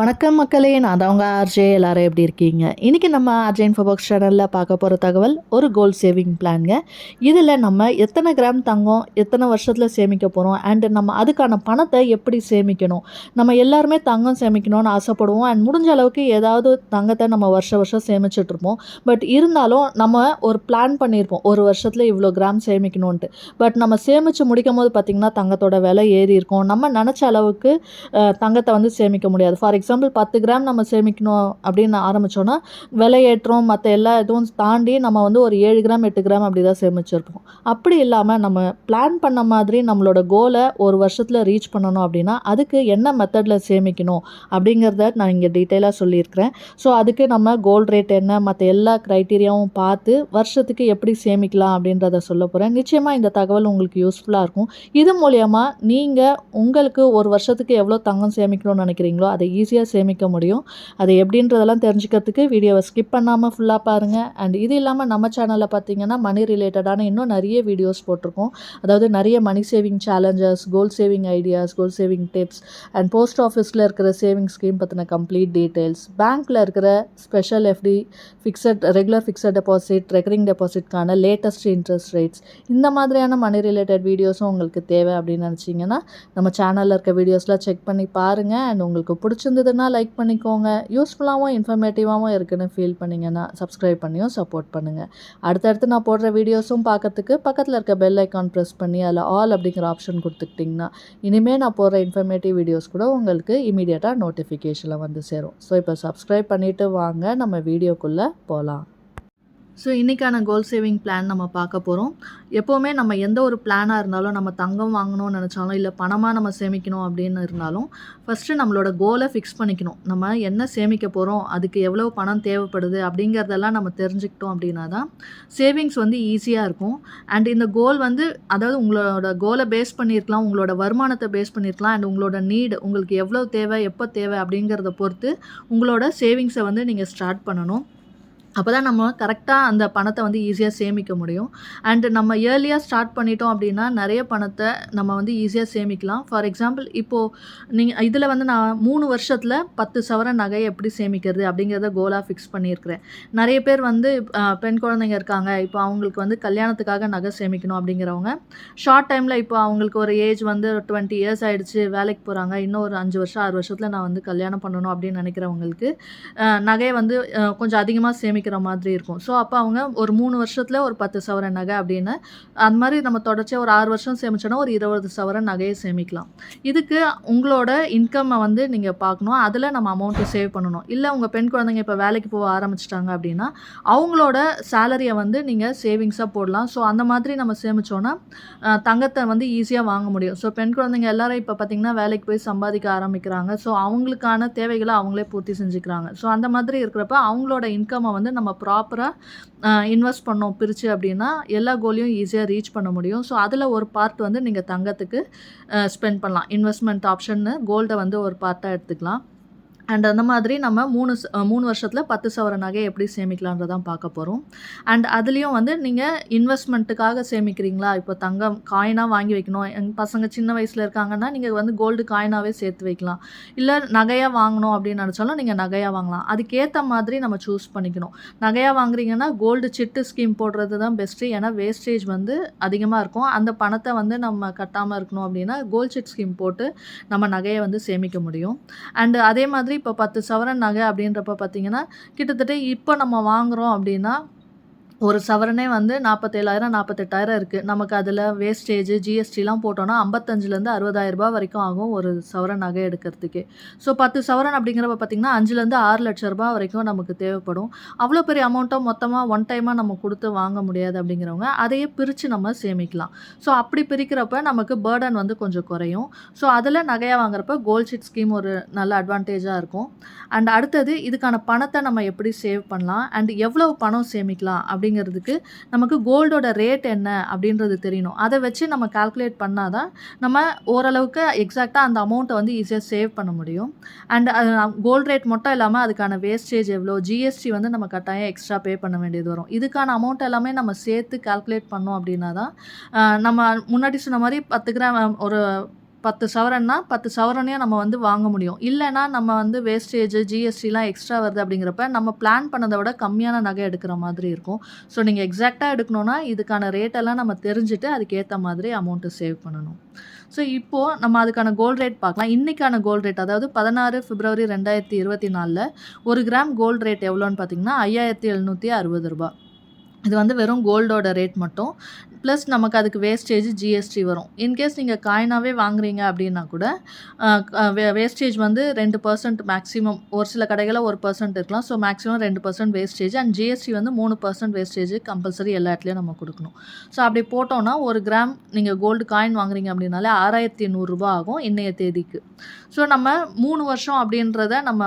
வணக்கம் மக்களே நான் தான் உங்கள் ஆர்ஜே எல்லாரும் எப்படி இருக்கீங்க? இன்றைக்கி நம்ம ஆர்ஜே இன்ஃபோபாக்ஸ் சேனலில் பார்க்க போகிற தகவல் ஒரு கோல்ட் சேவிங் பிளான்ங்க இதில் நம்ம எத்தனை கிராம் தங்கம் எத்தனை வருஷத்தில் சேமிக்க போகிறோம் அண்டு நம்ம அதுக்கான பணத்தை எப்படி சேமிக்கணும்? நம்ம எல்லாருமே தங்கம் சேமிக்கணும்னு ஆசைப்படுவோம். அண்ட் முடிஞ்ச அளவுக்கு ஏதாவது தங்கத்தை நம்ம வருஷ வருஷம் சேமிச்சிட்ருப்போம் பட் இருந்தாலும் நம்ம ஒரு பிளான் பண்ணியிருப்போம். ஒரு வருஷத்தில் இவ்வளோ கிராம் சேமிக்கணுன்ட்டு பட் நம்ம சேமித்து முடிக்கும் போது பார்த்திங்கன்னா தங்கத்தோட விலை ஏறி இருக்கும். நம்ம நினச்ச அளவுக்கு தங்கத்தை வந்து சேமிக்க முடியாது. ஃபார் எக்ஸாம்பிள் பத்து கிராம் நம்ம சேமிக்கணும் அப்படின்னு ஆரம்பித்தோன்னா விலை ஏற்றம் மற்ற எல்லா இதுவும் தாண்டி நம்ம வந்து ஒரு ஏழு கிராம் எட்டு கிராம் அப்படி தான் சேமிச்சிருப்போம். அப்படி இல்லாமல் நம்ம பிளான் பண்ண மாதிரி நம்மளோட கோலை ஒரு வருஷத்தில் ரீச் பண்ணணும் அப்படின்னா அதுக்கு என்ன மெத்தடில் சேமிக்கணும் அப்படிங்கிறத நான் இங்கே டீட்டெயிலாக சொல்லியிருக்கிறேன். ஸோ அதுக்கு நம்ம கோல் ரேட் என்ன மற்ற எல்லா க்ரைட்டீரியாவும் பார்த்து வருஷத்துக்கு எப்படி சேமிக்கலாம் அப்படின்றத சொல்ல போகிறேன் நிச்சயமாக இந்த தகவல் உங்களுக்கு யூஸ்ஃபுல்லாக இருக்கும். இது மூலயமா நீங்கள் உங்களுக்கு ஒரு வருஷத்துக்கு எவ்வளோ தங்கம் சேமிக்கணும்னு நினைக்கிறீங்களோ அதை ஈஸியாக சேமிக்க முடியும். அது எப்படின்றதெல்லாம் தெரிஞ்சுக்கிறதுக்கு வீடியோவை ஸ்கிப் பண்ணாமல் ஃபுல்லாக பாருங்கள் அண்ட் இது இல்லாமல் நம்ம சேனலில் பார்த்தீங்கன்னா மணி ரிலேட்டடான இன்னும் நிறைய வீடியோஸ் போட்டிருக்கோம். அதாவது நிறைய money saving challenges goal saving ideas goal saving tips and post ஆஃபீஸில் இருக்கிற சேவிங் ஸ்கீம் பற்றின கம்ப்ளீட் டீட்டெயில்ஸ் பேங்க்கில் இருக்கிற special FD fixed regular fixed deposit recurring டெபாசிட்கான latest interest rates இந்த மாதிரியான மணி ரிலேட்டட் வீடியோஸும் உங்களுக்கு தேவை அப்படின்னு நினச்சிங்கன்னா நம்ம சேனலில் இருக்க வீடியோஸ்லாம் செக் பண்ணி பாருங்கள் அண்ட் உங்களுக்கு இருந்ததுன்னா லைக் பண்ணிக்கோங்க. யூஸ்ஃபுல்லாகவும் இன்ஃபர்மேட்டிவாகவும் இருக்குன்னு ஃபீல் பண்ணிங்கன்னா சப்ஸ்கிரைப் பண்ணியும் சப்போர்ட் பண்ணுங்கள் அடுத்தடுத்து நான் போடுற வீடியோஸும் பார்க்கறதுக்கு பக்கத்தில் இருக்க பெல் ஐக்கான் ப்ரெஸ் பண்ணி அதில் ஆல் அப்படிங்கிற ஆப்ஷன் கொடுத்துக்கிட்டிங்கன்னா இனிமேல் நான் போடுற இன்ஃபர்மேட்டிவ் வீடியோஸ் கூட உங்களுக்கு இமீடியட்டாக நோட்டிஃபிகேஷனில் வந்து சேரும். ஸோ இப்போ சப்ஸ்கிரைப் பண்ணிவிட்டு வாங்க. நம்ம வீடியோக்குள்ளே போகலாம் ஸோ இன்றைக்கான கோல் சேவிங் பிளான் நம்ம பார்க்க போகிறோம் எப்போவுமே நம்ம எந்த ஒரு பிளானாக இருந்தாலும் நம்ம தங்கம் வாங்கணும்னு நினச்சாலும் இல்லை பணமாக நம்ம சேமிக்கணும் அப்படின்னு இருந்தாலும் ஃபஸ்ட்டு நம்மளோட கோலை ஃபிக்ஸ் பண்ணிக்கணும். நம்ம என்ன சேமிக்க போகிறோம் அதுக்கு எவ்வளோ பணம் தேவைப்படுது அப்படிங்கிறதெல்லாம் நம்ம தெரிஞ்சுக்கிட்டோம் அப்படின்னா தான் சேவிங்ஸ் வந்து ஈஸியாக இருக்கும். அண்ட் இந்த கோல் வந்து அதாவது உங்களோட கோலை பேஸ் பண்ணியிருக்கலாம் உங்களோட வருமானத்தை பேஸ் பண்ணியிருக்கலாம் அண்ட் உங்களோட நீடு உங்களுக்கு எவ்வளோ தேவை எப்போ தேவை அப்படிங்கிறத பொறுத்து உங்களோட சேவிங்ஸை வந்து நீங்கள் ஸ்டார்ட் பண்ணணும். அப்போ தான் நம்ம கரெக்டாக அந்த பணத்தை வந்து ஈஸியாக சேமிக்க முடியும். அண்டு நம்ம இயர்லியாக ஸ்டார்ட் பண்ணிட்டோம் அப்படின்னா நிறைய பணத்தை நம்ம வந்து ஈஸியாக சேமிக்கலாம். ஃபார் எக்ஸாம்பிள் இப்போது நீங்கள் இதில் வந்து நான் மூணு வருஷத்தில் பத்து சவர நகையை எப்படி சேமிக்கிறது அப்படிங்கிறத கோலாக ஃபிக்ஸ் பண்ணியிருக்கிறேன். நிறைய பேர் வந்து பெண் குழந்தைங்க இருக்காங்க. இப்போ அவங்களுக்கு வந்து கல்யாணத்துக்காக நகை சேமிக்கணும் அப்படிங்கிறவங்க. ஷார்ட் டைமில் இப்போ அவங்களுக்கு ஒரு ஏஜ் வந்து டுவெண்ட்டி இயர்ஸ் ஆகிடுச்சு வேலைக்கு போகிறாங்க இன்னும் ஒரு அஞ்சு வருஷம் ஆறு வருஷத்தில் நான் வந்து கல்யாணம் பண்ணணும் அப்படின்னு நினைக்கிறவங்களுக்கு நகையை வந்து கொஞ்சம் அதிகமாக சேமிக்கிற மாதிரி இருக்கும். ஸோ அப்போ அவங்க ஒரு மூணு வருஷத்தில் ஒரு பத்து சவரன் நகை அப்படின்னு அந்த மாதிரி நம்ம தொடர்ச்சியாக ஒரு ஆறு வருஷம் சேமிச்சோன்னா ஒரு இருபது சவரன் நகையை சேமிக்கலாம். இதுக்கு உங்களோட இன்கம்மை வந்து நீங்கள் பார்க்கணும். அதில் நம்ம அமௌண்ட்டை சேவ் பண்ணணும். இல்லை உங்கள் பெண் குழந்தைங்க இப்போ வேலைக்கு போக ஆரம்பிச்சிட்டாங்க அப்படின்னா அவங்களோட சேலரியை வந்து நீங்கள் சேவிங்ஸாக போடலாம். ஸோ அந்த மாதிரி நம்ம சேமிச்சோன்னா தங்கத்தை வந்து ஈஸியாக வாங்க முடியும். ஸோ பெண் குழந்தைங்க எல்லாரும் இப்போ பார்த்திங்கன்னா வேலைக்கு போய் சம்பாதிக்க ஆரம்பிக்கிறாங்க. ஸோ அவங்களுக்கான தேவைகளை அவங்களே பூர்த்தி செஞ்சுக்கிறாங்க. ஸோ அந்த மாதிரி இருக்கிறப்ப அவங்களோட இன்கம்மை வந்து நம்ம ப்ராப்பராக இன்வெஸ்ட் பண்ணோம் பிரித்து அப்படின்னா எல்லா கோலையும் ஈஸியாக ரீச் பண்ண முடியும். ஸோ அதில் ஒரு பார்ட் வந்து நீங்கள் தங்கத்துக்கு ஸ்பெண்ட் பண்ணலாம். இன்வெஸ்ட்மெண்ட் ஆப்ஷன்னு கோல்டை வந்து ஒரு பார்ட்டாக எடுத்துக்கலாம். அண்ட் அந்த மாதிரி நம்ம மூணு ச- மூணு வருஷத்தில் பத்து சவர நகை எப்படி சேமிக்கலான்றதான் பார்க்க போகிறோம் அண்ட் அதுலேயும் வந்து நீங்கள் இன்வெஸ்ட்மெண்ட்டுக்காக சேமிக்கிறீங்களா? இப்போ தங்கம் காயினாக வாங்கி வைக்கணும். எங்கள் பசங்க சின்ன வயசில் இருக்காங்கன்னா நீங்கள் வந்து கோல்டு காயினாகவே சேர்த்து வைக்கலாம். இல்லை நகையாக வாங்கணும் அப்படின்னு நினச்சாலும் நீங்கள் நகையாக வாங்கலாம். அதுக்கேற்ற மாதிரி நம்ம சூஸ் பண்ணிக்கணும். நகையாக வாங்குறீங்கன்னா கோல்டு சிட்டு ஸ்கீம் போடுறது தான் பெஸ்ட்டு ஏன்னா வேஸ்டேஜ் வந்து அதிகமாக இருக்கும். அந்த பணத்தை வந்து நம்ம கட்டாமல் இருக்கணும் அப்படின்னா கோல்டு சிட் ஸ்கீம் போட்டு நம்ம நகையை வந்து சேமிக்க முடியும். அண்டு அதே மாதிரி இப்போ பத்து சவரன் நகை அப்படின்றப்ப பார்த்தீங்கன்னா கிட்டத்தட்ட இப்போ நம்ம வாங்குகிறோம் அப்படின்னா ஒரு சவரனே வந்து நாற்பத்தேழாயிரம் நாற்பத்தெட்டாயிரம் இருக்குது நமக்கு அதில் வேஸ்டேஜ் ஜிஎஸ்டிலாம் போட்டோன்னா ஐம்பத்தஞ்சிலேருந்து அறுபதாயிரம் ரூபாய் வரைக்கும் ஆகும் ஒரு சவரன் நகை எடுக்கிறதுக்கே. ஸோ பத்து சவரன் அப்படிங்கிறப்ப பார்த்திங்கன்னா அஞ்சுலேருந்து ஆறு லட்ச ரூபாய் வரைக்கும் நமக்கு தேவைப்படும். அவ்வளோ பெரிய அமௌண்ட்டை மொத்தமாக ஒன் டைமாக நம்ம கொடுத்து வாங்க முடியாது அப்படிங்கிறவங்க அதையே பிரித்து நம்ம சேமிக்கலாம். ஸோ அப்படி பிரிக்கிறப்ப நமக்கு பேர்டன் வந்து கொஞ்சம் குறையும். ஸோ அதில் நகையாக வாங்குறப்ப கோல்ட் ஷீட் ஸ்கீம் ஒரு நல்ல அட்வான்டேஜாக இருக்கும். அண்ட் அடுத்தது இதுக்கான பணத்தை நம்ம எப்படி சேவ் பண்ணலாம்? அண்ட் எவ்வளோ பணம் சேமிக்கலாம்? அப்படி அப்படிங்கிறதுக்கு நமக்கு கோல்டோட ரேட் என்ன அப்படின்றது தெரியணும். அதை வச்சு நம்ம கால்குலேட் பண்ணாதான் நம்ம ஓரளவுக்கு எக்ஸாக்டாக அந்த அமௌண்ட்டை வந்து ஈஸியாக சேவ் பண்ண முடியும். அண்ட் கோல்ட் ரேட் மட்டும் இல்லாமல் அதுக்கான வேஸ்டேஜ் எவ்வளோ ஜிஎஸ்டி வந்து நம்ம கட்டாயம் எக்ஸ்ட்ரா பே பண்ண வேண்டியது வரும். இதுக்கான அமௌண்ட் எல்லாமே நம்ம சேர்த்து கால்குலேட் பண்ணோம் அப்படின்னா தான் நம்ம முன்னாடி சொன்ன மாதிரி பத்து கிராம் ஒரு பத்து சவரன்னா பத்து சவரனையும் நம்ம வந்து வாங்க முடியும். இல்லைன்னா நம்ம வந்து வேஸ்டேஜ் ஜிஎஸ்டிலாம் எக்ஸ்ட்ரா வருது அப்படிங்கிறப்ப நம்ம பிளான் பண்ணதை விட கம்மியான நகை எடுக்கிற மாதிரி இருக்கும். ஸோ நீங்கள் எக்ஸாக்டாக எடுக்கணும்னா இதுக்கான ரேட்டெல்லாம் நம்ம தெரிஞ்சுட்டு அதுக்கேற்ற மாதிரி அமௌண்ட்டு சேவ் பண்ணணும். ஸோ இப்போது நம்ம அதுக்கான கோல்ட் ரேட் பார்க்கலாம். இன்றைக்கான கோல்ட் ரேட் அதாவது பதினாறு பிப்ரவரி ரெண்டாயிரத்தி இருபத்தி நாலில் ஒரு கிராம் கோல்ட் ரேட் எவ்வளோன்னு பார்த்தீங்கன்னா ஐயாயிரத்தி எழுநூற்றி அறுபது ரூபாய். இது வந்து வெறும் கோல்டோட ரேட் மட்டும். ப்ளஸ் நமக்கு அதுக்கு வேஸ்டேஜ் ஜிஎஸ்டி வரும். இன்கேஸ் நீங்கள் காயினாகவே வாங்குறீங்க அப்படின்னா கூட வேஸ்டேஜ் வந்து ரெண்டு பர்சன்ட் மேக்ஸிமம் ஒரு சில கடைகளில் ஒரு பர்சன்ட் இருக்கலாம். ஸோ மேக்ஸிமம் ரெண்டு பர்சன்ட் வேஸ்டேஜ் அண்ட் ஜிஎஸ்டி வந்து மூணு பர்சன்ட் வேஸ்டேஜ் கம்பல்சரி எல்லா இடத்துலையும் நம்ம கொடுக்கணும். ஸோ அப்படி போட்டோன்னா ஒரு கிராம் நீங்கள் கோல்டு காயின் வாங்குறீங்க அப்படின்னாலே ஆறாயிரத்தி நூறுரூபா ஆகும் இன்றைய தேதிக்கு. ஸோ நம்ம மூணு வருஷம் அப்படின்றத நம்ம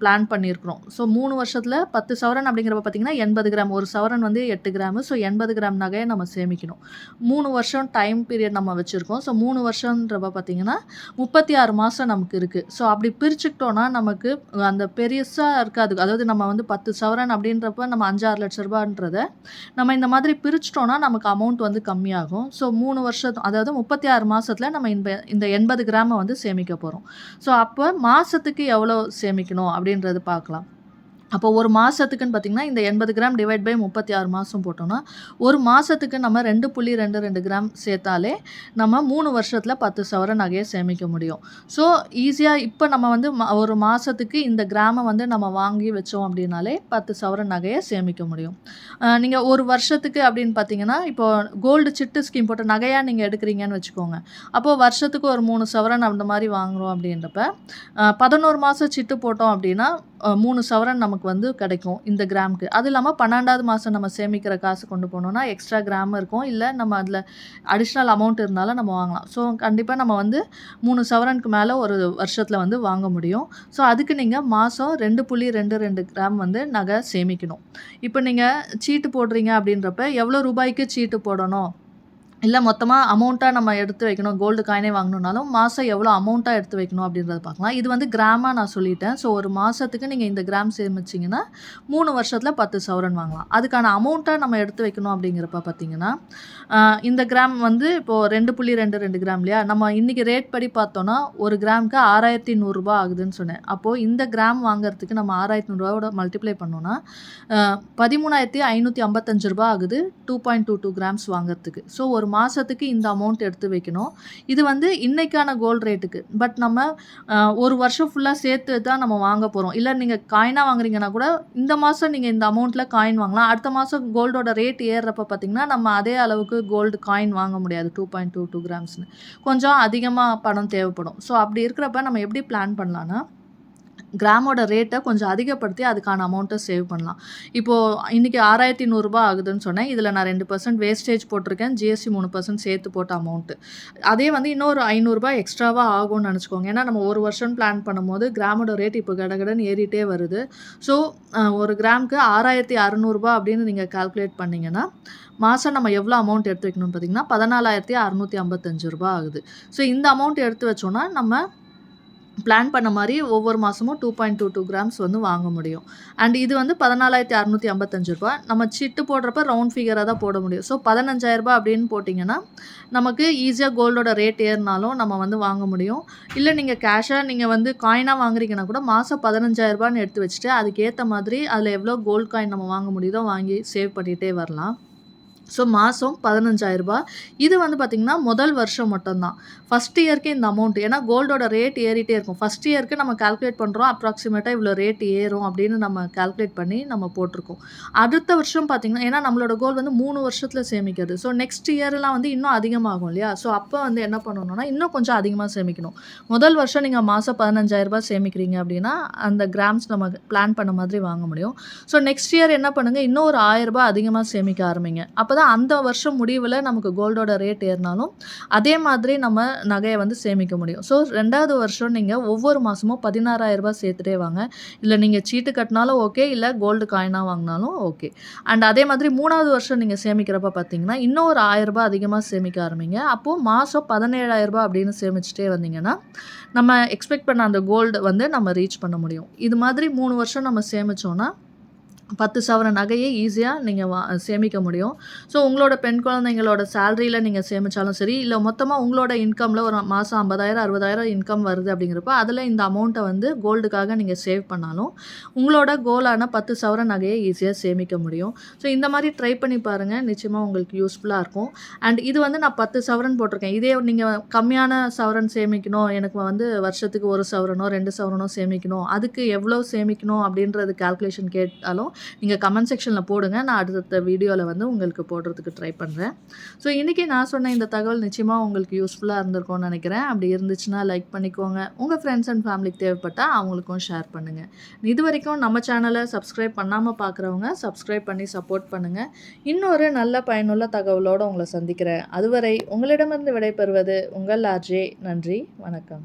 பிளான் பண்ணியிருக்கிறோம். ஸோ மூணு வருஷத்தில் பத்து சவரன் அப்படிங்கிறப்ப பார்த்தீங்கன்னா எண்பது கிராம் ஒரு சவரன் வந்து எட்டு கிராமு ஸோ எண்பது கிராம் நகையை நம்ம சேமிக்கணும் மூணு வருஷம் டைம் பீரியட் நம்ம வச்சுருக்கோம். ஸோ மூணு வருஷன்றப்ப பார்த்திங்கன்னா முப்பத்தி ஆறு மாதம் நமக்கு இருக்குது ஸோ அப்படி பிரிச்சுக்கிட்டோன்னா நமக்கு அந்த பெருசாக இருக்காது. அதாவது நம்ம வந்து பத்து சவரன் அப்படின்றப்ப நம்ம அஞ்சாறு லட்ச ரூபான்றத நம்ம இந்த மாதிரி பிரிச்சிட்டோன்னா நமக்கு அமௌண்ட் வந்து கம்மியாகும். ஸோ மூணு வருஷம் அதாவது முப்பத்தி ஆறு மாதத்தில் நம்ம இந்த இந்த எண்பது கிராமை வந்து சேமிக்க போகிறோம் ஸோ அப்போ மாதத்துக்கு எவ்வளோ சேமிக்கணும் அப்படின்றது பார்க்கலாம் அப்போ ஒரு மாதத்துக்குன்னு பார்த்திங்கன்னா இந்த எண்பது கிராம் டிவைட் பை முப்பத்தி ஆறு மாதம் போட்டோம்னா ஒரு மாதத்துக்கு நம்ம ரெண்டு புள்ளி ரெண்டு ரெண்டு கிராம் சேர்த்தாலே நம்ம மூணு வருஷத்தில் பத்து சவர நகையை சேமிக்க முடியும். ஸோ ஈஸியாக இப்போ நம்ம வந்து ஒரு மாதத்துக்கு இந்த கிராமை வந்து நம்ம வாங்கி வச்சோம் அப்படின்னாலே பத்து சவர நகையை சேமிக்க முடியும். நீங்கள் ஒரு வருஷத்துக்கு அப்படின்னு பார்த்தீங்கன்னா இப்போ கோல்டு சிட்டு ஸ்கீம் போட்டு நகையாக நீங்கள் எடுக்கிறீங்கன்னு வச்சுக்கோங்க. அப்போது வருஷத்துக்கு ஒரு மூணு சவரன் அந்த மாதிரி வாங்குறோம் அப்படின்றப்ப பதினோரு மாதம் சிட்டு போட்டோம் அப்படின்னா மூணு சவரன் நமக்கு வந்து கிடைக்கும் இந்த கிராமுக்கு. அது இல்லாமல் பன்னெண்டாவது மாதம் நம்ம சேமிக்கிற காசு கொண்டு போனோம்னா எக்ஸ்ட்ரா கிராம் இருக்கும். இல்லை நம்ம அதில் அடிஷ்னல் அமௌண்ட் இருந்தாலும் நம்ம வாங்கலாம். ஸோ கண்டிப்பாக நம்ம வந்து மூணு சவரனுக்கு மேலே ஒரு வருஷத்தில் வந்து வாங்க முடியும். ஸோ அதுக்கு நீங்கள் மாதம் ரெண்டு புள்ளி ரெண்டு ரெண்டு கிராம் வந்து நகை சேமிக்கணும். இப்போ நீங்கள் சீட்டு போடுறீங்க அப்படின்றப்ப எவ்வளோ ரூபாய்க்கு சீட்டு போடணும்? இல்லை மொத்தமாக அமௌண்ட்டாக நம்ம எடுத்து வைக்கணும். கோல்டு காயினே வாங்கணுன்னாலும் மாதம் எவ்வளோ அமௌண்ட்டாக எடுத்து வைக்கணும் அப்படின்றத பார்க்கலாம். இது வந்து கிராமாக நான் சொல்லிட்டேன். ஸோ ஒரு மாதத்துக்கு நீங்கள் இந்த கிராம் சேமிச்சிங்கன்னா மூணு வருஷத்தில் பத்து சவரன் வாங்கலாம். அதுக்கான அமௌண்ட்டாக நம்ம எடுத்து வைக்கணும் அப்படிங்கிறப்ப பார்த்தீங்கன்னா இந்த கிராம் வந்து இப்போது ரெண்டு புள்ளி ரெண்டு ரெண்டு கிராம் இல்லையா? நம்ம இன்றைக்கி ரேட் படி பார்த்தோன்னா ஒரு கிராமுக்கு ஆறாயிரத்தி நூறுரூபா ஆகுதுன்னு சொன்னேன். அப்போது இந்த கிராம் வாங்குறதுக்கு நம்ம ஆறாயிரத்தி நூறுரூவாவோட மல்டிப்ளை பண்ணோன்னா பதிமூணாயிரத்தி ஐநூற்றி ஐம்பத்தஞ்சு ரூபா ஆகுது. Two point two two grams வாங்குறதுக்கு. ஸோ ஒரு மாதத்துக்கு இந்த அமௌண்ட் எடுத்து வைக்கணும். இது வந்து இன்றைக்கான கோல்ட் ரேட்டுக்கு பட் நம்ம ஒரு வருஷம் ஃபுல்லாக சேர்த்து தான் நம்ம வாங்க போகிறோம் இல்லை நீங்கள் காயினாக வாங்குறீங்கன்னா கூட இந்த மாதம் நீங்கள் இந்த அமௌண்ட்டில் காயின் வாங்கலாம். அடுத்த மாதம் கோல்டோட ரேட் ஏறுறப்ப பார்த்தீங்கன்னா நம்ம அதே அளவுக்கு கோல்டு காயின் வாங்க முடியாது. டூ பாயிண்ட் டூ டூ கிராம்ஸ்னு கொஞ்சம் அதிகமாக பணம் தேவைப்படும். ஸோ அப்படி இருக்கிறப்ப நம்ம எப்படி பிளான் பண்ணலான்னா கிராமோட ரேட்டை கொஞ்சம் அதிகப்படுத்தி அதுக்கான அமௌண்ட்டை சேவ் பண்ணலாம். இப்போது இன்றைக்கி ஆறாயிரத்தி நூறுரூபா ஆகுதுன்னு சொன்னேன். இதில் நான் ரெண்டு பர்சன்ட் வேஸ்டேஜ் போட்டிருக்கேன். ஜிஎஸ்டி மூணு பர்சன்ட் சேர்த்து போட்ட அமௌண்ட்டு அதே வந்து இன்னொரு ஐநூறுரூபா எக்ஸ்ட்ராவாக ஆகும்னு நினச்சிக்கோங்க. ஏன்னா நம்ம ஒரு வருஷம் பிளான் பண்ணும்போது கிராமோட ரேட் இப்போ கடகடன் ஏறிட்டே வருது. ஸோ ஒரு கிராமுக்கு ஆறாயிரத்தி அறநூறுபா அப்படின்னு நீங்கள் கால்குலேட் பண்ணிங்கன்னா மாதம் நம்ம எவ்வளோ அமௌண்ட் எடுத்து வைக்கணும்னு பார்த்தீங்கன்னா பதினாலாயிரத்தி அறநூற்றி ஐம்பத்தஞ்சு ரூபா ஆகுது. ஸோ இந்த அமௌண்ட் எடுத்து வச்சோன்னா நம்ம பிளான் பண்ண மாதிரி ஒவ்வொரு மாதமும் two point two two grams வந்து வாங்க முடியும். அண்ட் இது வந்து பதினாலாயிரத்தி அறநூற்றி ஐம்பத்தஞ்சு ரூபா நம்ம சிட்டு போடுறப்ப ரவுண்ட் ஃபிகராக தான் போட முடியும். ஸோ பதினஞ்சாயிரரூபா அப்படின்னு போட்டிங்கன்னா நமக்கு ஈஸியாக கோல்டோட ரேட் ஏறினாலும் நம்ம வந்து வாங்க முடியும். இல்லை நீங்கள் கேஷாக நீங்கள் வந்து காயினாக வாங்குறீங்கன்னா கூட மாதம் பதினஞ்சாயிரரூபான்னு எடுத்து வச்சுட்டு அதுக்கேற்ற மாதிரி அதில் எவ்வளோ கோல்ட் காயின் நம்ம வாங்க முடியுதோ வாங்கி சேவ் பண்ணிகிட்டே வரலாம். ஸோ மாதம் பதினஞ்சாயிரரூபா. இது வந்து பார்த்திங்கன்னா முதல் வருஷம் மட்டும்தான். ஃபஸ்ட் இயர்க்கு இந்த அமௌண்ட் ஏன்னா கோல்டோட ரேட் ஏறிட்டே இருக்கும். ஃபஸ்ட் இயர்க்கு நம்ம கால்குலேட் பண்ணுறோம் அப்ராக்சிமேட்டாக இவ்வளோ ரேட் ஏறும் அப்படின்னு நம்ம கால்குலேட் பண்ணி நம்ம போட்டிருக்கோம். அடுத்த வருஷம் பார்த்திங்கன்னா ஏன்னா நம்மளோட கோல் வந்து மூணு வருஷத்தில் சேமிக்கிறது. ஸோ நெக்ஸ்ட் இயர்லாம் வந்து இன்னும் அதிகமாகும் இல்லையா? ஸோ அப்போ வந்து என்ன பண்ணணும்னா இன்னும் கொஞ்சம் அதிகமாக சேமிக்கணும். முதல் வருஷம் நீங்கள் மாதம் பதினஞ்சாயிரரூபா சேமிக்கிறீங்க அப்படின்னா அந்த கிராம்ஸ் நம்ம பிளான் பண்ண மாதிரி வாங்க முடியும். ஸோ நெக்ஸ்ட் இயர் என்ன பண்ணுங்கள் இன்னும் ஒரு ஆயிரரூபா அதிகமாக சேமிக்க ஆரம்பிங்க. அப்போ தான் அந்த வருஷம் முடிவில் நமக்கு கோல்டோட ரேட் ஏறினாலும் அதே மாதிரி நம்ம நகையை வந்து சேமிக்க முடியும். ஸோ ரெண்டாவது வருஷம் நீங்கள் ஒவ்வொரு மாதமும் பதினாறாயிரரூபா சேர்த்துட்டே வாங்க. இல்லை நீங்கள் சீட்டு கட்டினாலும் ஓகே இல்லை கோல்டு காயினாக வாங்கினாலும் ஓகே அண்ட் அதே மாதிரி மூணாவது வருஷம் நீங்கள் சேமிக்கிறப்ப பார்த்தீங்கன்னா இன்னும் ஒரு ஆயிரரூபா அதிகமாக சேமிக்க ஆரம்பிங்க. அப்போது மாதம் பதினேழாயிரரூபா அப்படின்னு சேமிச்சுட்டே வந்தீங்கன்னா நம்ம எக்ஸ்பெக்ட் பண்ண அந்த கோல்டு வந்து நம்ம ரீச் பண்ண முடியும். இது மாதிரி மூணு வருஷம் நம்ம சேமிச்சோன்னா பத்து சவரன் நகையை ஈஸியாக நீங்கள் வா சேமிக்க முடியும். ஸோ உங்களோட பெண் குழந்தைங்களோட சேலரியில் நீங்கள் சேமித்தாலும் சரி இல்லை மொத்தமாக உங்களோட இன்கமில் ஒரு மாதம் ஐம்பதாயிரம் அறுபதாயிரம் இன்கம் வருது அப்படிங்கிறப்ப அதில் இந்த அமௌண்ட்டை வந்து கோல்டுக்காக நீங்கள் சேவ் பண்ணாலும் உங்களோட கோலான பத்து சவரன் நகையை ஈஸியாக சேமிக்க முடியும். ஸோ இந்த மாதிரி ட்ரை பண்ணி பாருங்கள் நிச்சயமாக உங்களுக்கு யூஸ்ஃபுல்லாக இருக்கும். அண்ட் இது வந்து நான் பத்து சவரன் போட்டிருக்கேன். இதே நீங்கள் கம்மியான சவரன் சேமிக்கணும். எனக்கு வந்து வருஷத்துக்கு ஒரு சவரனோ ரெண்டு சவரனோ சேமிக்கணும். அதுக்கு எவ்வளோ சேமிக்கணும் அப்படின்றது கால்குலேஷன் கேட்டாலும் நீங்கள் கமெண்ட் செக்ஷனில் போடுங்க. நான் அடுத்த வீடியோவில் வந்து உங்களுக்கு போடுறதுக்கு ட்ரை பண்ணுறேன் ஸோ இன்றைக்கி நான் சொன்ன இந்த தகவல் நிச்சயமாக உங்களுக்கு யூஸ்ஃபுல்லாக இருந்திருக்கும்னு நினைக்கிறேன். அப்படி இருந்துச்சுன்னா லைக் பண்ணிக்கோங்க. உங்கள் ஃப்ரெண்ட்ஸ் அண்ட் ஃபேமிலிக்கு தேவைப்பட்டால் அவங்களுக்கும் ஷேர் பண்ணுங்கள் இது வரைக்கும் நம்ம சேனலை சப்ஸ்கிரைப் பண்ணாமல் பார்க்குறவங்க சப்ஸ்கிரைப் பண்ணி சப்போர்ட் பண்ணுங்கள் இன்னொரு நல்ல பயனுள்ள தகவலோடு உங்களை சந்திக்கிறேன். அதுவரை உங்களிடமிருந்து விடைபெறுவது உங்கள் ஆர்ஜே. நன்றி. வணக்கம்.